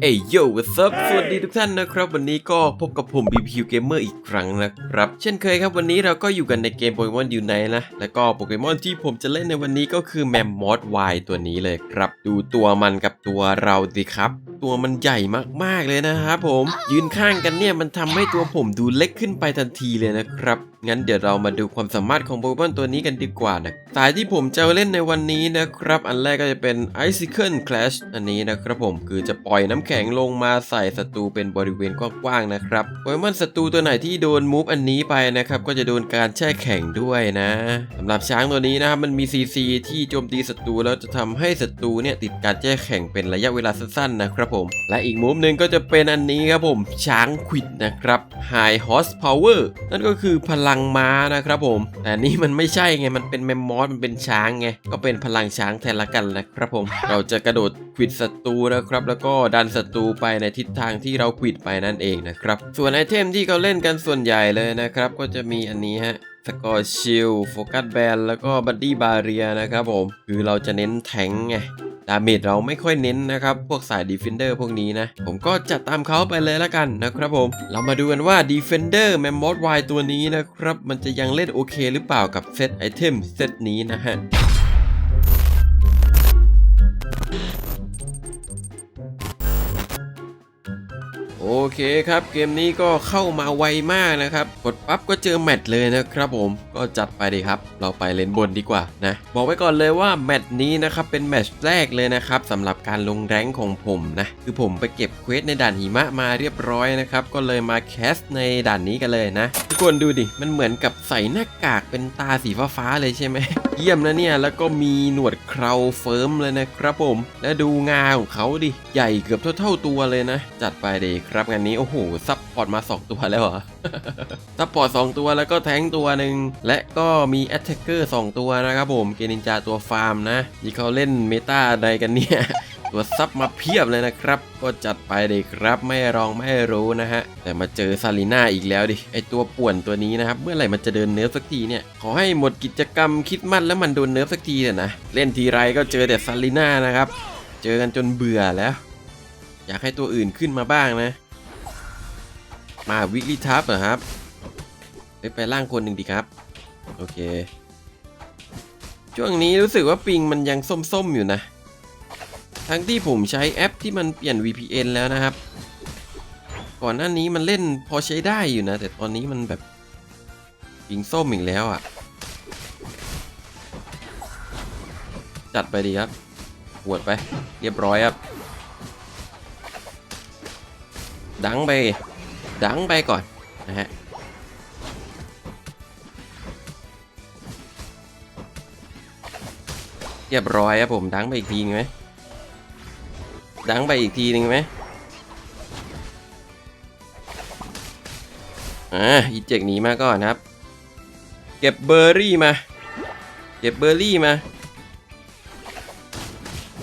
เอ้ยโย่ซับสวัสดีทุกท่านนะครับ วันนี้ก็พบกับผม BBQ Gamer อีกครั้งนะครับ เช่นเคยครับวันนี้เราก็อยู่กันในเกมโปเกมอนยูไนนะ แล้วก็โปเกมอนที่ผมจะเล่นในวันนี้ก็คือแมมมอสวายตัวนี้เลยครับ ดูตัวมันกับตัวเราสิครับ ตัวมันใหญ่มากๆเลยนะครับผม ยืนข้างกันเนี่ยมันทำให้ตัวผมดูเล็กขึ้นไปทันทีเลยนะครับ งั้นเดี๋ยวเรามาดูความสามารถของโปเกมอนตัวนี้กันดีกว่านะสายที่ผมจะเล่นในวันนี้นะครับ อันแรกก็จะเป็น Icicle Clash อันนี้นะครับผมคือจะปล่อยน้ำแข็งลงมาใส่ศัตรูเป็นบริเวณกว้างๆนะครับโปเกมอนศัตรูตัวไหนที่โดนมูฟอันนี้ไปนะครับก็จะโดนการแช่แข็งด้วยนะสำหรับช้างตัวนี้นะครับมันมี CC ที่โจมตีศัตรูแล้วจะทำให้ศัตรูเนี่ยติดการแช่แข็งเป็นระยะเวลาสั้นๆนะครับผม และอีกมูฟหนึ่งก็จะเป็นอันนี้ครับผมช้างควิดนะครับ High Horsepower นั่นก็คือพลังม้านะครับผม แต่นี่มันไม่ใช่ไง มันเป็นแมมมอส มันเป็นช้างไง ก็เป็นพลังช้างแทนละกันนะครับผม เราจะกระโดดควิดศัตรูนะครับ แล้วก็ดันศัตรูไปในทิศทางที่เราควิดไปนั่นเองนะครับ ส่วนไอเทมที่เขาเล่นกันส่วนใหญ่เลยนะครับ ก็จะมีอันนี้ฮะสกอร์ชิลโฟกัสแบนแล้วก็บัดดี้บาเรียนะครับผม คือเราจะเน้นแทงไง ดาเมจเราไม่ค่อยเน้นนะครับ พวกสายดีเฟนเดอร์พวกนี้นะ ผมก็จัดตามเขาไปเลยละกันนะครับผม เรามาดูกันว่าดีเฟนเดอร์แมมมอสวตัวนี้นะครับ มันจะยังเล่นโอเคหรือเปล่ากับเซตไอเทมเซตนี้นะฮะ เคครับเกมนี้ก็เข้ามาไวมากนะครับ กดปั๊บก็เจอแมตช์เลยนะครับผมก็จัดไปดีครับ เราไปเลนบนดีกว่านะบอกไว้ก่อนเลยว่าแมตช์นี้นะครับเป็นแมตช์แรกเลยนะครับสำหรับการลงแรงของผมนะคือผมไปเก็บเควสในด่านหิมะมาเรียบร้อยนะครับก็เลยมาแคสในด่านนี้กันเลยนะทุกคนดูดิมันเหมือนกับใส่หน้ากากเป็นตาสีฟ้าๆเลยใช่ไหมเยี่ยมนะเนี่ยแล้วก็มีหนวดเคราเฟิร์มเลยนะครับผม และดูงาของเขาดิใหญ่เกือบเท่า ๆตัวเลยนะ จัดไปดีครับงานนี้ โอ้โห ซับพอร์ตมา 2 ตัวแล้วเหรอ ซับพอร์ต2ตัวแล้วก็แทงตัวหนึ่งและก็มีแอตแทกเกอร์2ตัวนะครับผม เกนินจาตัวฟาร์มนะที่เขาเล่นเมตาใดกันเนี่ย ตัวซับมาเพียบเลยนะครับ ก็จัดไปเลยครับ ไม่รองไม่รู้นะฮะ แต่มาเจอซาลีน่าอีกแล้วดิ ไอตัวป่วนตัวนี้นะครับ เมื่อไหร่มันจะเดินเนิร์ฟสักทีเนี่ย ขอให้หมดกิจกรรมคิดมั่นแล้วมันโดนเนิร์ฟสักทีเถอะนะ เล่นทีไรก็เจอแต่ซาลีน่านะครับ เจอกันจนเบื่อแล้วอยากให้ตัวอื่นขึ้นมาบ้างนะ มาวิกฤทับเหรอครับไปไปล่างคนหนึ่งดีครับ โอเค ช่วงนี้รู้สึกว่าปิงมันยังส้มๆอยู่นะ ทั้งที่ผมใช้แอปที่มันเปลี่ยน VPN แล้วนะครับ ก่อนหน้านี้มันเล่นพอใช้ได้อยู่นะ แต่ตอนนี้มันแบบปิงส้มอีกแล้วอะ จัดไปดีครับหวดไป เรียบร้อยครับ ดังไป ดังไปก่อนนะฮะเรียบร้อยครับผมดังไปอีกทีนึงไหมดังไปอีกทีนึงไหมอ่าอีเจกหนีมาก่อนครับ เก็บเบอร์รี่มา เก็บเบอร์รี่มา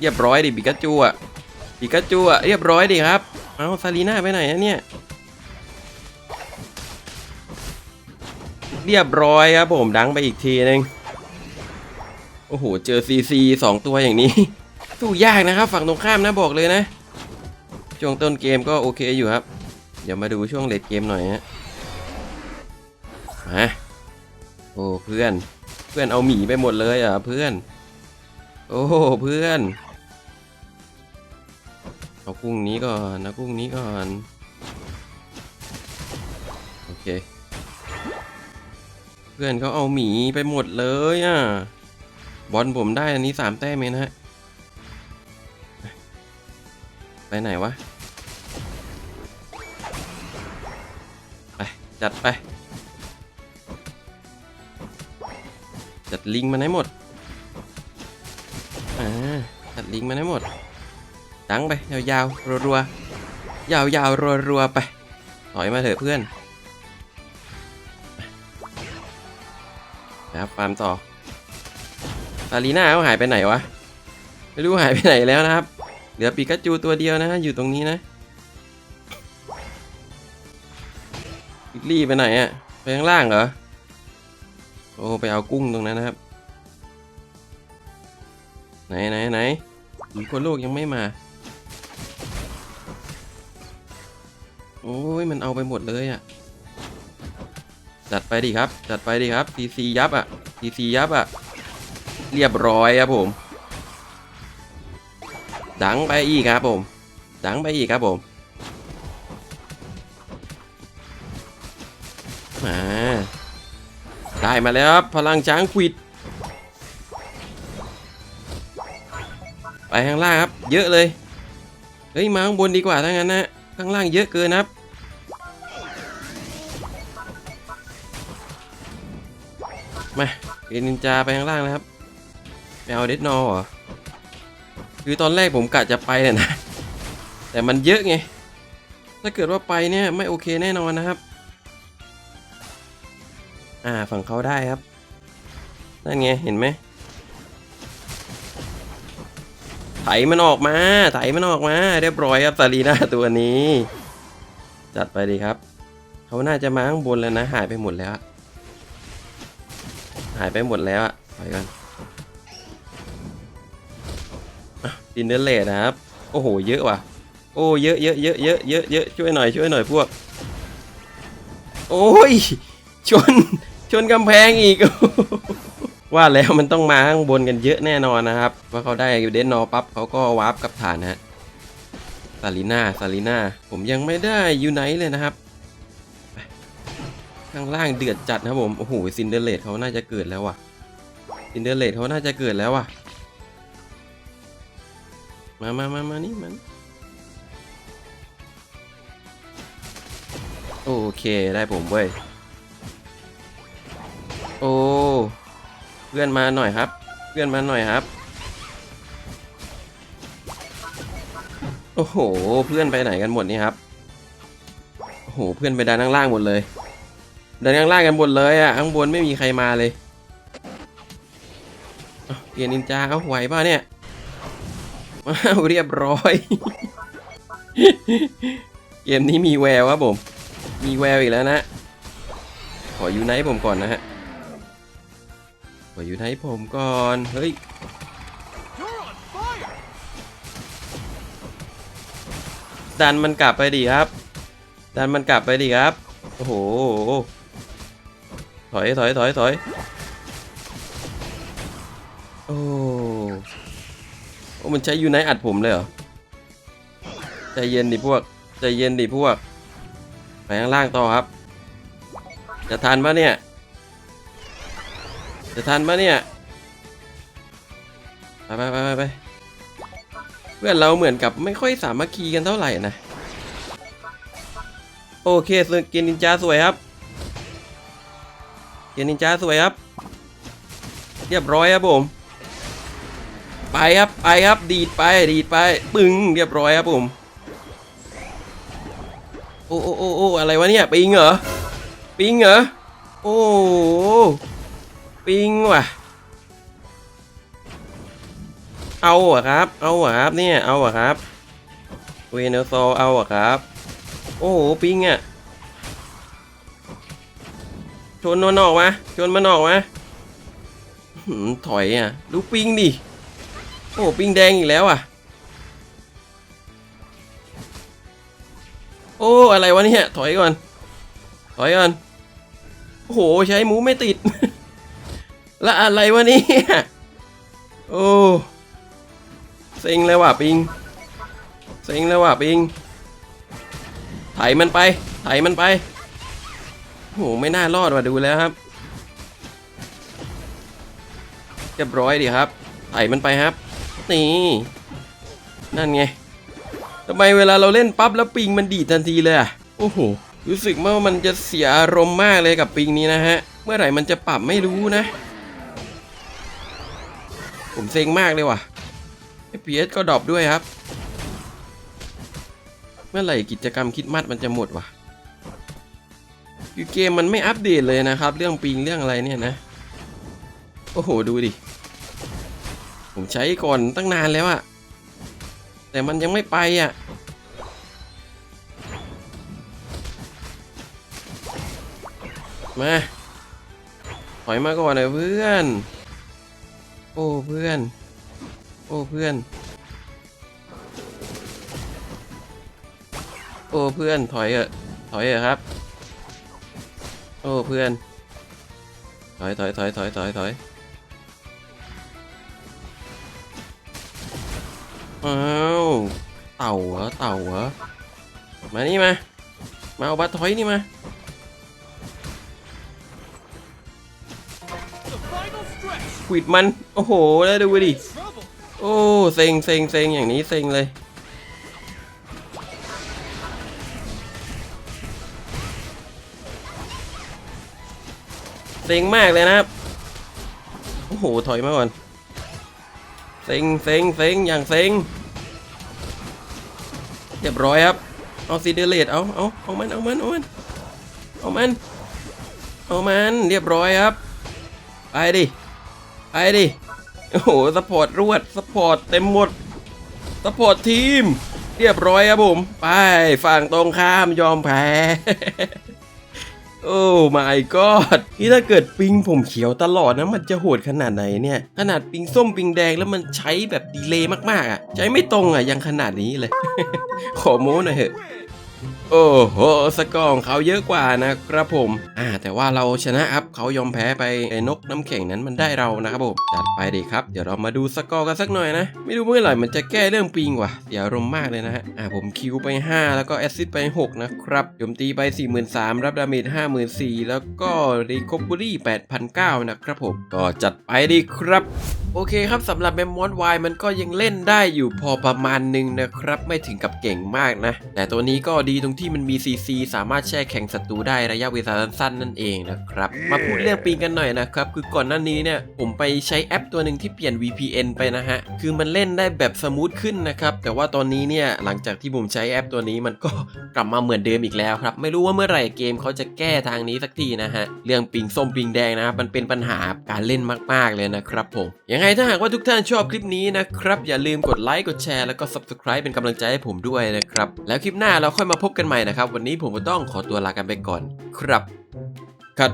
เรียบร้อยดิปิกาจูอะปิกาจูอะเรียบร้อยดิครับ เอาซาลีน่าไปไหนเนี่ย เรียบร้อยครับผมดังไปอีกทีนึงโอ้โหเจอซีซีสองตัวอย่างนี้ สู้ยากนะครับ ฝั่งตรงข้ามนะบอกเลยนะ ช่วงต้นเกมก็โอเคอยู่ครับ เดี๋ยวมาดูช่วงเลดเกมหน่อยฮะมาโอ้เพื่อน เพื่อนเอาหมีไปหมดเลยอะเพื่อน โอ้เพื่อนเอากุ้งนี้ก่อนนะกุ้งนี้ก่อน โอเค พื่อนเขาเอาหมีไปหมดเลยอะ บอลผมได้อันนี้สามแต้มเองนะฮะ ไปไหนวะ ไป จัดไป จัดลิงมันให้หมด อ่า จัดลิงมันให้หมด ดังไป ยาวๆรัวๆยาวๆรัวๆไป ถอยมาเถอะเพื่อน นะครับฟาร์มต่อซาลีน่าเขาหายไปไหนวะ ไม่รู้หายไปไหนแล้วนะครับ เหลือปิกาจูตัวเดียวนะ อยู่ตรงนี้นะปิกลี่ไปไหนอะไปข้างล่างเหรอ โอ้ไปเอากุ้งตรงนั้นนะครับ ไหนไหนไหนหคนโลกยังไม่มา โอ้ยมันเอาไปหมดเลยอะ จัดไปดิครับ จัดไปดิครับทีซียับอะทีซียับอะ เรียบร้อยครับผม ดังไปอีกครับผม ดังไปอีกครับผม มา ได้มาแล้วครับ พลังช้างควิด ไปข้างล่างครับ เยอะเลย เฮ้ย มาข้างบนดีกว่าถ้างั้นนะ ข้างล่างเยอะเกินครับ มาเกนินจาไปข้างล่างนะครับไปเอาเดดนอเหรอคือตอนแรกผมกะจะไปเนี่ยนะ แต่มันเยอะไง ถ้าเกิดว่าไปเนี่ยไม่โอเคแน่นอนนะครับ อ่าฝั่งเขาได้ครับ นั่นไงเห็นไหมไถมันออกมา ไถมันออกมา เรียบร้อยครับซารีนาตัวนี้ จัดไปดีครับ เขาน่าจะมาข้างบนแล้วนะ หายไปหมดแล้วายไปหมดแล้วอะไปกันดินเนอร์เลดนะครับ โอ้โห เยอะว่ะ โอ้เยอะเยอะเยอะเยอะเยอะเยอะช่วยหน่อยช่วยหน่อยพวก โอ้ย ชน ชนกำแพงอีก ว่าแล้วมันต้องมาข้างบนกันเยอะแน่นอนนะครับ ว่าเขาได้เดนนอปั๊บเขาก็วาร์ปกับฐานฮะซาลิน่าซาลิน่า ผมยังไม่ได้ยูไนท์เลยนะครับ ข้างล่างเดือดจัดนะครับผม โอ้โหซินเดอเรตเขาน่าจะเกิดแล้วว่ะซินเดอเรตเขาน่าจะเกิดแล้วว่ะ มามามามานี่มันโอเคได้ผมเว้ย โอ้เพื่อนมาหน่อยครับ เพื่อนมาหน่อยครับ โอ้โห เพื่อนไปไหนกันหมดนี่ครับ โอ้โห เพื่อนไปดันข้างล่างหมดเลย เดันข้างล่างกันหมดเลยอะข้างบนไม่มีใครมาเลยเอ้าเกียร์นินจาเขาไหวป่ะเนี่ยว้าวเรียบร้อย เกมนี้มีแววครับผม มีแววอีกแล้วนะ ขอยูไนท์ผมก่อนนะฮะ ขออยู่ให้ผมก่อน เฮ้ยดันมันกลับไปดิครับ ดันมันกลับไปดิครับ โอ้โห ถอยถอยถอยถอยโอ้โอ้มันใช้ยูไนอัดผมเลยเหรอใจเย็นดิพวกใจเย็นดิพวกไปข้างล่างต่อครับ จะทันปะเนี่ย จะทันปะเนี่ยไปไปไปไปเพื่อนเราเหมือนกับไม่ค่อยสามัคคีกันเท่าไหร่นะ โอเคเกียร์นินจาสวยครับ เกียร์นินจาสวยครับ เรียบร้อยครับผม ไปครับไปครับดีดไปดีดไปปึ้งเรียบร้อยครับผมโอ้โอ้โอ้โอ้อะไรวะเนี่ยปิงเหรอปิงเหรอโอ้ปิงว่ะ เอาอะครับ เอาอะครับเนี่ยเอาอะครับเวเนโซเอาอะครับ โอ้โหปิงอะ ชนมันออกมาชนมันออกมาถอยอะดูปิงดิโอ้ปิงแดงอีกแล้วอะ โอ้อะไรวะเนี่ยถอยก่อน ถอยก่อนโอ้โหใช้หมูไม่ติด แล้วอะไรวะเนี่ยโอ้เซ็งเลยว่ะปิงเซ็งเลยว่ะปิงไถมันไปไถมันไป โอ้โหไม่น่ารอดว่ะดูแล้วครับเรียบร้อยดีครับไถมันไปครับ นี่ นั่นไงทำไมเวลาเราเล่นปั๊บแล้วปิงมันดีดทันทีเลยอะโอ้โหรู้สึกว่ามันจะเสียอารมณ์มากเลยกับปิงนี้นะฮะ เมื่อไหร่มันจะปรับไม่รู้นะ ผมเซ็งมากเลยว่ะ FPS ก็ดรอปด้วยครับ เมื่อไหร่กิจกรรมคิดมัดมันจะหมดวะ คือเกมมันไม่อัปเดตเลยนะครับ เรื่องปิงเรื่องอะไรเนี่ยนะ โอ้โหดูดิ ผมใช้ก่อนตั้งนานแล้วอะแต่มันยังไม่ไปอะมาถอยมาก่อนเลยเพื่อน โอ้เพื่อน โอ้เพื่อน โอ้เพื่อนถอยเถอะถอยเถอะครับ โอ้เพื่อน ถอยถอยถอยถอยถอยถอยอ้าวเต่าเหรอเต่าเหรอมานี่มา มาเอาบัตรถอยนี่มาขวิดมัน โอ้โห แล้วดูดิ โอ้ เซ็งเซ็งเซ็งอย่างนี้เซ็งเลย ซ็งมากเลยนะครับ โอ้โห ถอยมาก่อน เซ็งเซ็งเซ็งอย่างเซ็งเรียบร้อยครับ เอาซีเดเลตเอาเอาเอามัน เอามัน เอามัน เอามัน เอามัน เรียบร้อยครับ ไปดิ ไปดิ โอ้โห สปอร์ตรวด สปอร์ตเต็มหมด สปอร์ตทีม เรียบร้อยครับผม ไป ฝั่งตรงข้ามยอมแพ้ โอ้ my god นี่ถ้าเกิดปิงผมเขียวตลอดนะมันจะโหดขนาดไหนเนี่ย ขนาดปิงส้มปิงแดงแล้วมันใช้แบบดีเลย์มากๆอะ ใช้ไม่ตรงอะยังขนาดนี้เลย ขอโม้หน่อยเถอะ โอ้โหสกอร์ของเขาเยอะกว่านะครับผม อ่า แต่ว่าเราชนะครับเขายอมแพ้ไปไอ้นกน้ำแข็งนั้นมันได้เรานะครับผมจัดไปดีครับ เดี๋ยวเรามาดูสกอร์กันสักหน่อยนะ ไม่รู้เมื่อไหร่มันจะแก้เรื่องปิงว่ะเสียอารมณ์มากเลยนะฮะ อ่าผมคิวไป 5 แล้วก็แอสซิดไป 6 นะครับโจมตีไป 43,000รับดาเมจ54,000 แล้วก็รีคอ v เ r รี่8,900นะครับผม ก็จัดไปดีครับ โอเคครับสำหรับแมมมอนวายมันก็ยังเล่นได้อยู่พอประมาณหนึงนะครับ ไม่ถึงกับเก่งมากนะ แต่ตัวนี้ก็ดีตรงที่มันมี CC สามารถแช่แข็งศัตรูได้ระยะเวลาสั้นๆนั่นเองนะครับ มาพูดเรื่องปิงกันหน่อยนะครับ คือก่อนหน้านี้เนี่ยผมไปใช้แอปตัวหนึ่งที่เปลี่ยน VPN ไปนะฮะ คือมันเล่นได้แบบสมูทขึ้นนะครับ แต่ว่าตอนนี้เนี่ยหลังจากที่ผมใช้แอปตัวนี้มันก็กลับมาเหมือนเดิมอีกแล้วครับ ไม่รู้ว่าเมื่อไหร่เกมเขาจะแก้ทางนี้สักทีนะฮะ เรื่องปิงส้มปิงแดงนะครับมันเป็นปัญหาการเล่นมากๆเลยนะครับผมยังไงถ้าหากว่าทุกท่านชอบคลิปนี้นะครับ อย่าลืมกดไลค์กดแชร์แล้วก็ subscribe เป็นกำลังใจให้ผมด้วยนะครับ แล้วคลิปหน้าเราค่อยมาพบกันใหม่นะครับ วันนี้ผมก็ต้องขอตัวลากันไปก่อน ครับคัด